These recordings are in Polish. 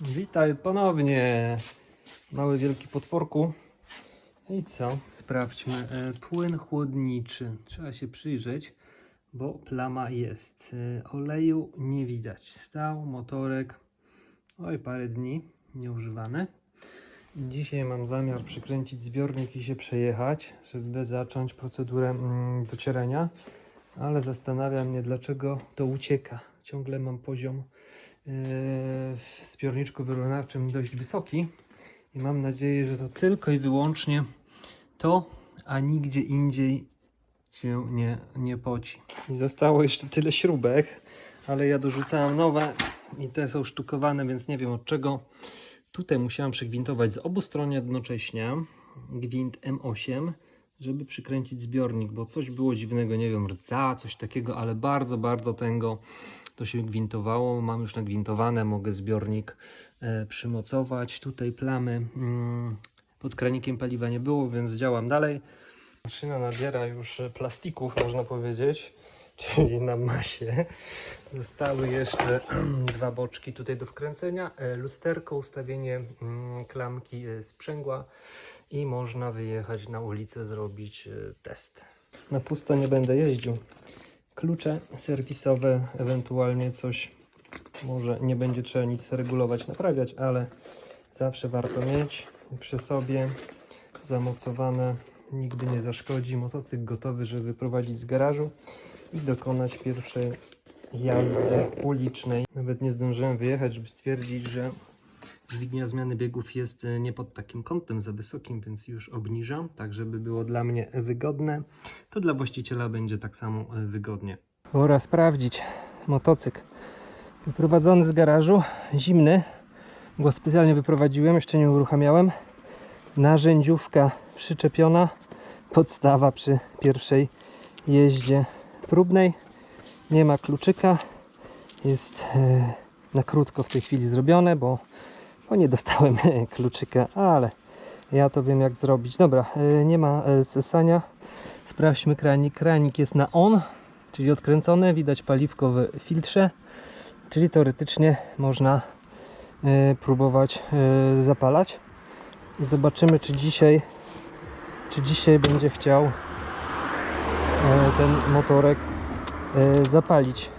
Witaj ponownie. Mały wielki potworku. I co? Sprawdźmy. E, Płyn chłodniczy. Trzeba się przyjrzeć, bo plama jest. E, Oleju nie widać. Stał motorek. Oj, parę dni nieużywany. Dzisiaj mam zamiar przykręcić zbiornik i się przejechać, żeby zacząć procedurę mm, docierania. Ale zastanawia mnie, dlaczego to ucieka. Ciągle mam poziom w zbiorniczku wyrównawczym dość wysoki i mam nadzieję, że to tylko i wyłącznie to, a nigdzie indziej się nie, nie poci. I zostało jeszcze tyle śrubek, ale ja dorzucałem nowe i te są sztukowane, więc nie wiem od czego. Tutaj musiałem przegwintować z obu stron jednocześnie gwint M8, żeby przykręcić zbiornik, bo coś było dziwnego, nie wiem, rdza, coś takiego, ale bardzo, bardzo tęgo to się gwintowało. Mam już nagwintowane, mogę zbiornik e, przymocować. Tutaj plamy mm, pod kranikiem paliwa nie było, więc działam dalej. Maszyna nabiera już e, plastików, można powiedzieć, czyli na masie. Zostały jeszcze dwa boczki tutaj do wkręcenia, e, lusterko, ustawienie mm, klamki sprzęgła i można wyjechać na ulicę, zrobić test. Na pusto nie będę jeździł klucze serwisowe, ewentualnie coś może nie będzie trzeba nic regulować, naprawiać, ale zawsze warto mieć przy sobie zamocowane, nigdy nie zaszkodzi. Motocykl gotowy, żeby wyprowadzić z garażu i dokonać pierwszej jazdy ulicznej. Nawet nie zdążyłem wyjechać, żeby stwierdzić, że dźwignia zmiany biegów jest e, nie pod takim kątem za wysokim, więc już obniżam, tak żeby było dla mnie wygodne. To dla właściciela będzie tak samo e, wygodnie. Pora sprawdzić motocykl. Wyprowadzony z garażu, zimny. Go specjalnie wyprowadziłem, jeszcze nie uruchamiałem. Narzędziówka przyczepiona. Podstawa przy pierwszej jeździe próbnej. Nie ma kluczyka. Jest e, na krótko w tej chwili zrobione, bo, bo nie dostałem kluczyka, ale ja to wiem jak zrobić. Dobra, e, nie ma e, zesania. Sprawdźmy kranik. Kranik jest na on, czyli odkręcony. Widać paliwko w filtrze, czyli teoretycznie można e, próbować zapalać. Zobaczymy, czy dzisiaj, czy dzisiaj będzie chciał ten motorek zapalić.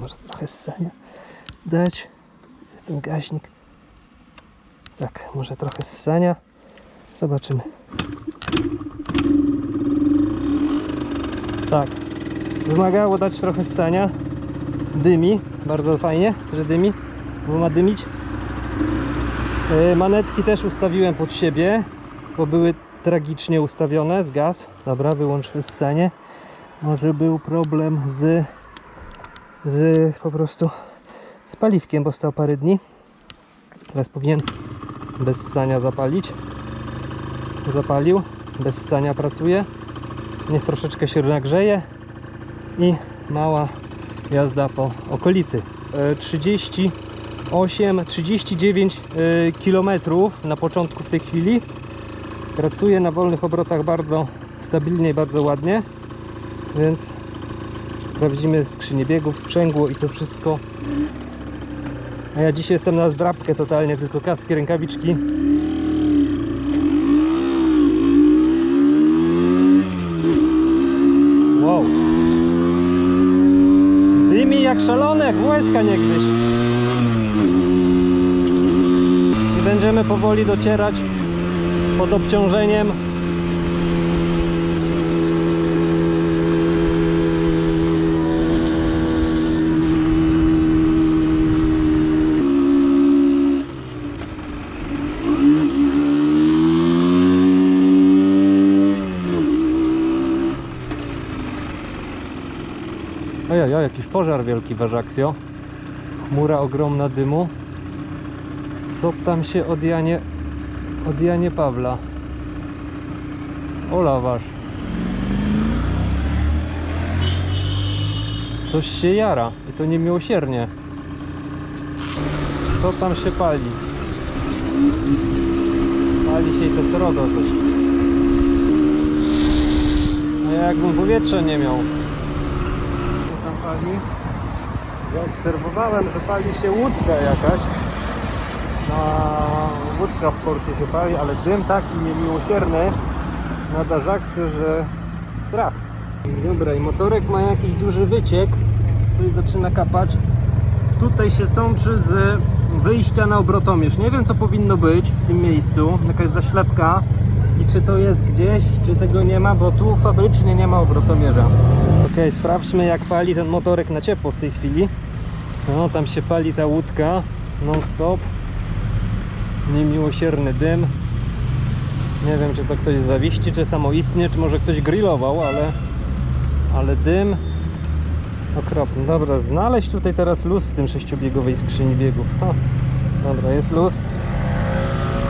Może trochę ssania dać. Jest ten gaźnik. Tak, może trochę ssania. Zobaczymy. Tak. Wymagało dać trochę ssania. Dymi. Bardzo fajnie, że dymi. Bo ma dymić. E, Manetki też ustawiłem pod siebie, bo były tragicznie ustawione z gaz. Dobra, wyłącz ssanie. Może był problem z, z po prostu z paliwkiem, bo stał parę dni. Teraz powinien bez ssania zapalić. Zapalił, bez ssania pracuje. Niech troszeczkę się nagrzeje i mała jazda po okolicy. E, 38, 39 km na początku w tej chwili. Pracuje na wolnych obrotach bardzo stabilnie i bardzo ładnie, więc sprawdzimy skrzynię biegów, sprzęgło i to wszystko. A ja dzisiaj jestem na zdrabkę totalnie, tylko kaski, rękawiczki. Wow. Dymi jak szalone, jak łezka niegdyś. I będziemy powoli docierać pod obciążeniem. Ojej, jakiś pożar wielki w Ajaxio. Chmura ogromna dymu. Co tam się od Janie, od Janie Pawla? Olawasz. Coś się jara i to niemiłosiernie. Co tam się pali? Pali się i to srogo coś. jakbym powietrza nie miał. Pali? Zaobserwowałem, że pali się łódka jakaś. Na łódka w porcie się pali, ale dym taki niemiłosierny na darzaksy, że strach. Dobra, i motorek ma jakiś duży wyciek, coś zaczyna kapać. Tutaj się sączy z wyjścia na obrotomierz. Nie wiem co powinno być w tym miejscu, jakaś zaślepka i czy to jest gdzieś, czy tego nie ma, bo tu fabrycznie nie ma obrotomierza. Ok, sprawdźmy jak pali ten motorek na ciepło w tej chwili. No, tam się pali ta łódka non stop. Niemiłosierny dym. Nie wiem czy to ktoś zawiści, czy samoistnie, czy może ktoś grillował, ale, ale dym okropny. Dobra, znaleźć tutaj teraz luz w tym sześciobiegowej skrzyni biegów. O, dobra, jest luz.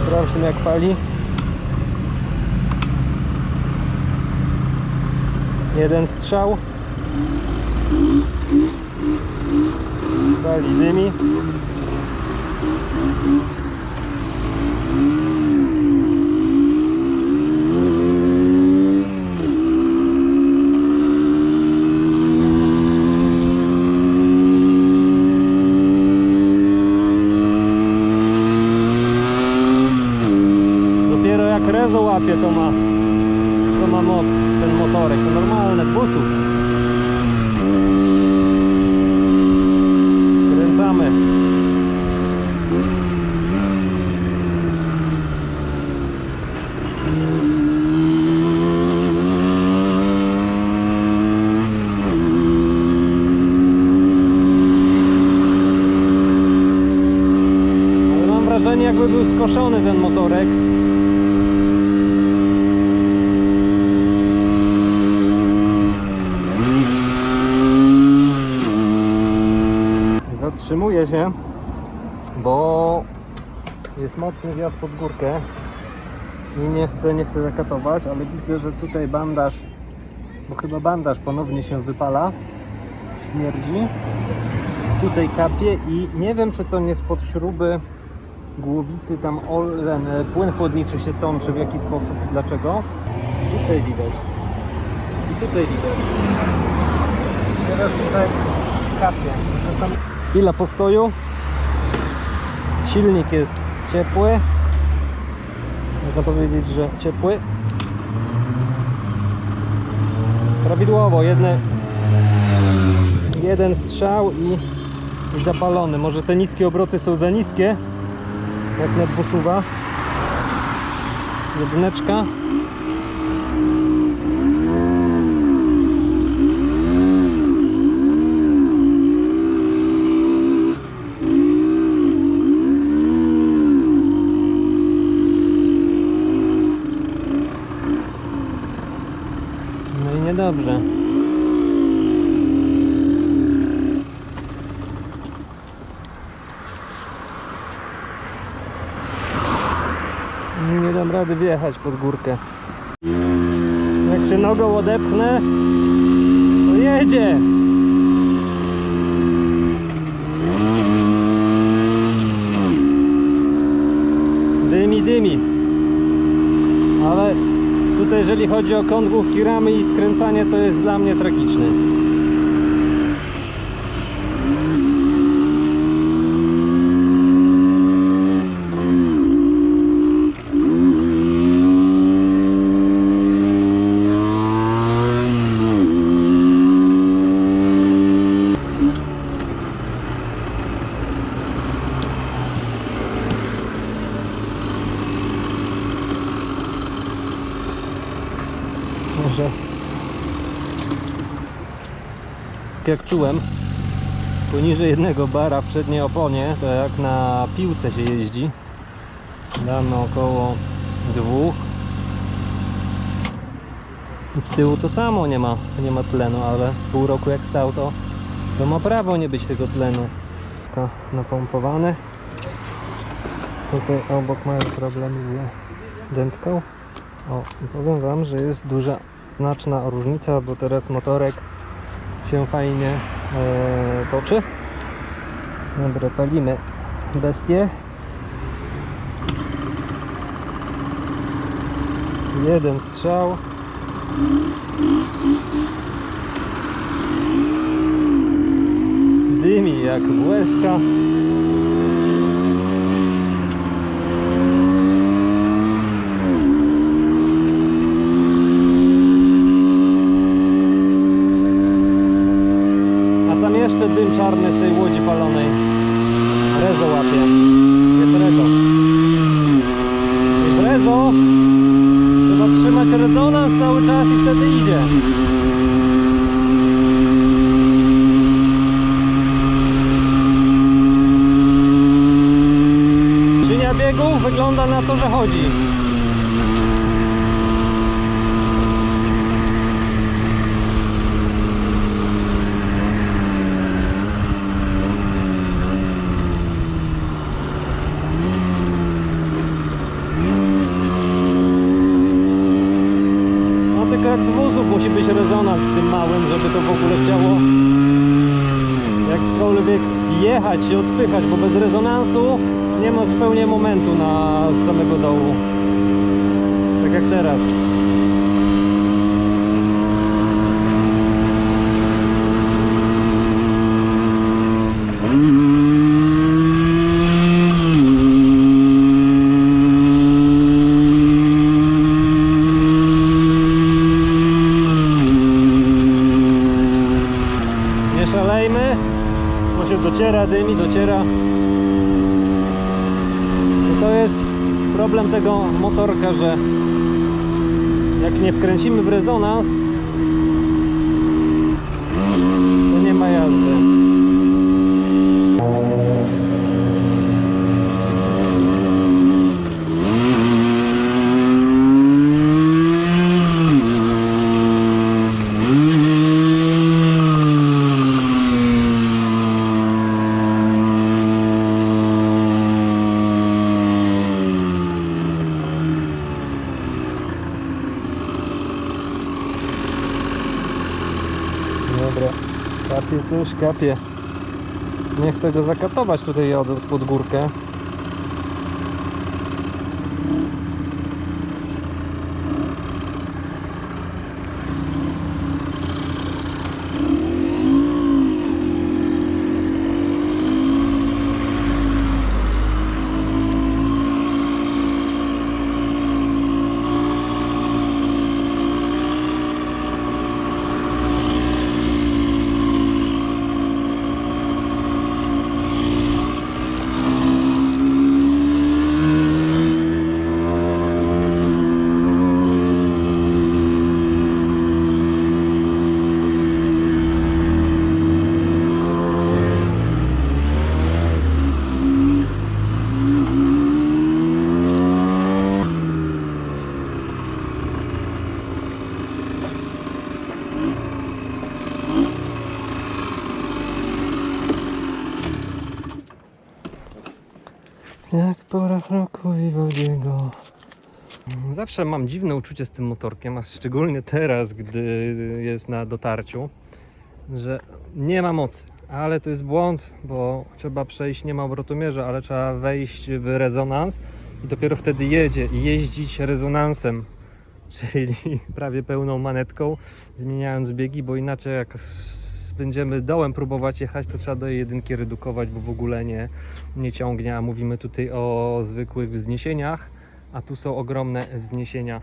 Sprawdźmy jak pali. Jeden strzał. Pali dymi. Dopiero jak rezo łapie to ma to ma moc ten motorek, to normalne busów. Kręcamy. Ale mam wrażenie skoszony ten motorek. Zatrzymuję się, bo jest mocny wjazd pod górkę i nie chcę, nie chcę zakatować, ale widzę, że tutaj bandaż, bo chyba bandaż ponownie się wypala, śmierdzi. Tutaj kapie i nie wiem, czy to nie spod śruby głowicy tam e, płyn chłodniczy się sączy, w jaki sposób, dlaczego. Tutaj widać. I tutaj widać. Teraz tutaj kapie. Chwila postoju. Silnik jest ciepły. Można powiedzieć, że ciepły. Prawidłowo, jedne, jeden strzał i zapalony. Może te niskie obroty są za niskie, jak nadbusuwa. Jedyneczka. No. Wjechać pod górkę. Jak się nogą odepchnę, to jedzie. Dymi, dymi. Ale tutaj jeżeli chodzi o kąt główki ramy i skręcanie, to jest dla mnie tragiczny. Może. Tak jak czułem, poniżej jednego bara w przedniej oponie, to jak na piłce się jeździ. Damy około dwóch. Z tyłu to samo nie ma, nie ma tlenu, ale pół roku jak stał to, to ma prawo nie być tego tlenu. Taka Napompowany. Tutaj obok mają problem z dętką. O, powiem Wam, że jest duża, znaczna różnica, bo teraz motorek się fajnie e, toczy. Dobra, palimy bestię. Jeden strzał. Dymi jak łezka. A tam jeszcze dym czarny z tej łodzi palonej. Rezo łapie. Jest rezo. Jest rezo. Trzeba trzymać rezonans cały czas i wtedy idzie. Skrzynia biegów wygląda na to, że chodzi. No tylko jak w wózu musi być rezonans z tym małym, żeby to w ogóle chciało jakkolwiek jechać się odpychać, bo bez rezonansu nie ma zupełnie momentu na samego dołu. Tak jak teraz. Nie szalejmy, bo się dociera, dymi, dociera. I to jest problem tego motorka, że jak nie wkręcimy w rezonans, to nie ma jazdy. Dobra, kapie coś, kapie. Nie chcę go zakatować tutaj jadąc pod górkę. Jak pora roku i Waldiego. Zawsze mam dziwne uczucie z tym motorkiem, a szczególnie teraz, gdy jest na dotarciu, że nie ma mocy. Ale to jest błąd, bo trzeba przejść, nie ma obrotomierza, ale trzeba wejść w rezonans i dopiero wtedy jedzie i jeździć rezonansem, czyli prawie pełną manetką, zmieniając biegi, bo inaczej jak będziemy dołem próbować jechać, to trzeba do jedynki redukować, bo w ogóle nie, nie ciągnie, a mówimy tutaj o zwykłych wzniesieniach, a tu są ogromne wzniesienia.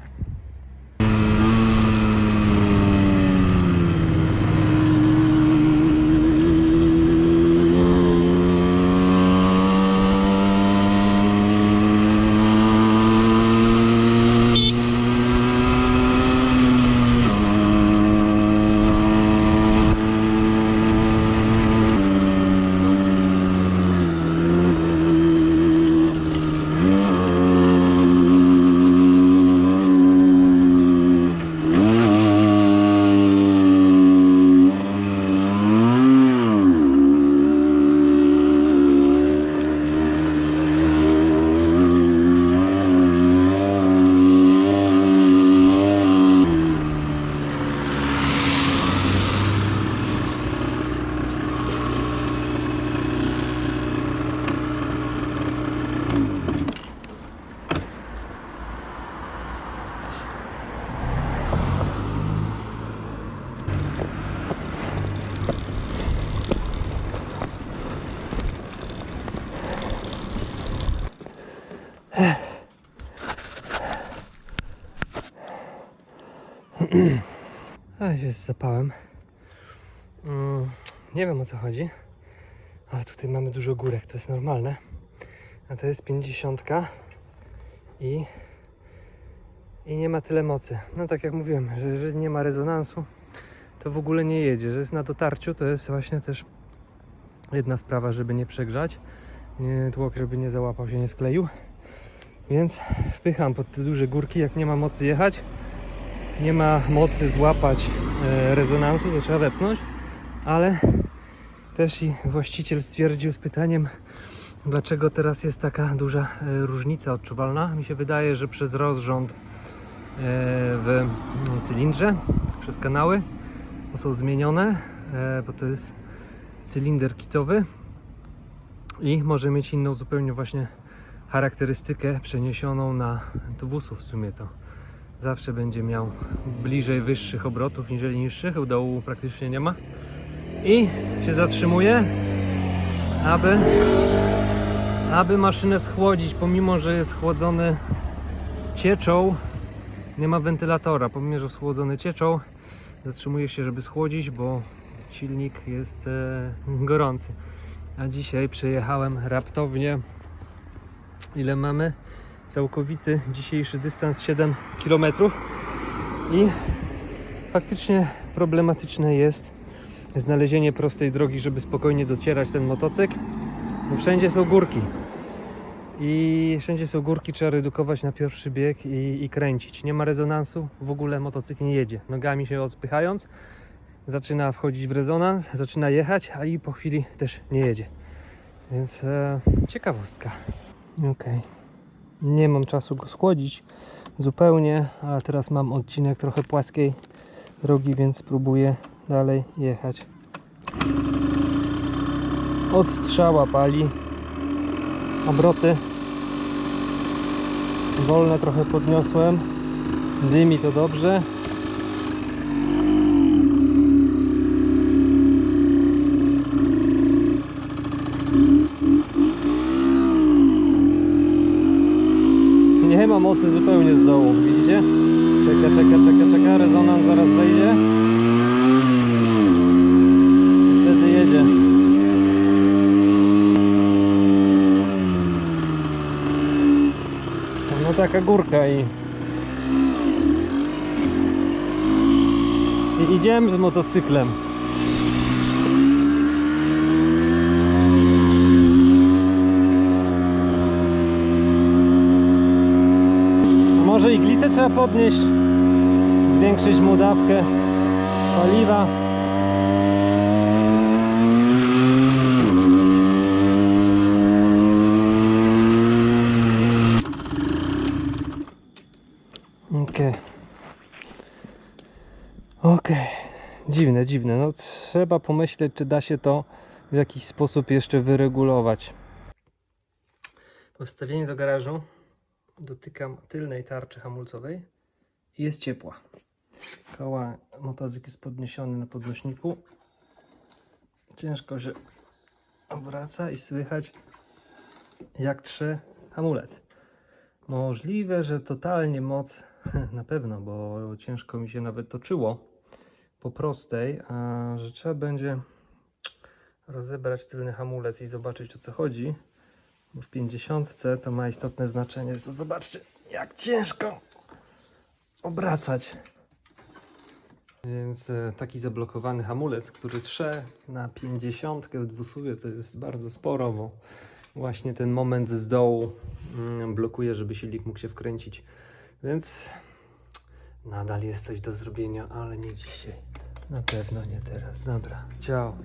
Z zapałem. Mm, nie wiem o co chodzi, ale tutaj mamy dużo górek, to jest normalne. A to jest 50 i, i nie ma tyle mocy. No tak jak mówiłem, że jeżeli nie ma rezonansu, to w ogóle nie jedzie. Że jest na dotarciu, to jest właśnie też jedna sprawa, żeby nie przegrzać. Nie, tłok, żeby nie załapał się, nie skleił. Więc wpycham pod te duże górki, jak nie ma mocy jechać, nie ma mocy złapać rezonansu, to trzeba wepchnąć, ale też i właściciel stwierdził z pytaniem, dlaczego teraz jest taka duża e, różnica odczuwalna. Mi się wydaje, że przez rozrząd e, w cylindrze, przez kanały, bo są zmienione, e, bo to jest cylinder kitowy i może mieć inną zupełnie właśnie charakterystykę przeniesioną na tuwusów w sumie to zawsze będzie miał bliżej wyższych obrotów niżeli niższych, u dołu praktycznie nie ma. I się zatrzymuje aby aby maszynę schłodzić. Pomimo, że jest chłodzony cieczą nie ma wentylatora, pomimo, że schłodzony cieczą zatrzymuje się, żeby schłodzić, bo silnik jest e, gorący. A dzisiaj przejechałem raptownie. Ile mamy całkowity dzisiejszy dystans 7 km i faktycznie problematyczne jest znalezienie prostej drogi, żeby spokojnie docierać ten motocykl, bo wszędzie są górki i wszędzie są górki, trzeba redukować na pierwszy bieg i, i kręcić. Nie ma rezonansu, w ogóle motocykl nie jedzie. Nogami się odpychając, zaczyna wchodzić w rezonans, zaczyna jechać, a i po chwili też nie jedzie. Więc e, ciekawostka. Okej. Nie mam czasu go schłodzić zupełnie, a teraz mam odcinek trochę płaskiej drogi, więc spróbuję dalej jechać. Od strzała pali. Obroty wolne trochę podniosłem. Dymi to dobrze. Nie ma mocy zupełnie z dołu, widzicie? Czeka, czeka, czeka, czeka, rezonans zaraz wejdzie. I Wtedy jedzie. No taka górka i... I idziemy z motocyklem. Może iglicę trzeba podnieść, zwiększyć mu dawkę paliwa. Okej. Okej. Dziwne, dziwne. No trzeba pomyśleć, czy da się to w jakiś sposób jeszcze wyregulować. Po wstawieniu do garażu dotykam tylnej tarczy hamulcowej i jest ciepła. Koła motocykl jest podniesiony na podnośniku. Ciężko się obraca i słychać jak trze hamulec. Możliwe, że totalnie moc, na pewno, bo ciężko mi się nawet toczyło po prostej, a że trzeba będzie rozebrać tylny hamulec i zobaczyć o co chodzi. Bo w 50 to ma istotne znaczenie. Zobaczcie, jak ciężko obracać. Więc e, taki zablokowany hamulec, który trze na 50 w dwusuwie, to jest bardzo sporo, bo właśnie ten moment z dołu mm, blokuje, żeby silnik mógł się wkręcić. Więc nadal jest coś do zrobienia, ale nie dzisiaj. Na pewno nie teraz. Dobra, ciao.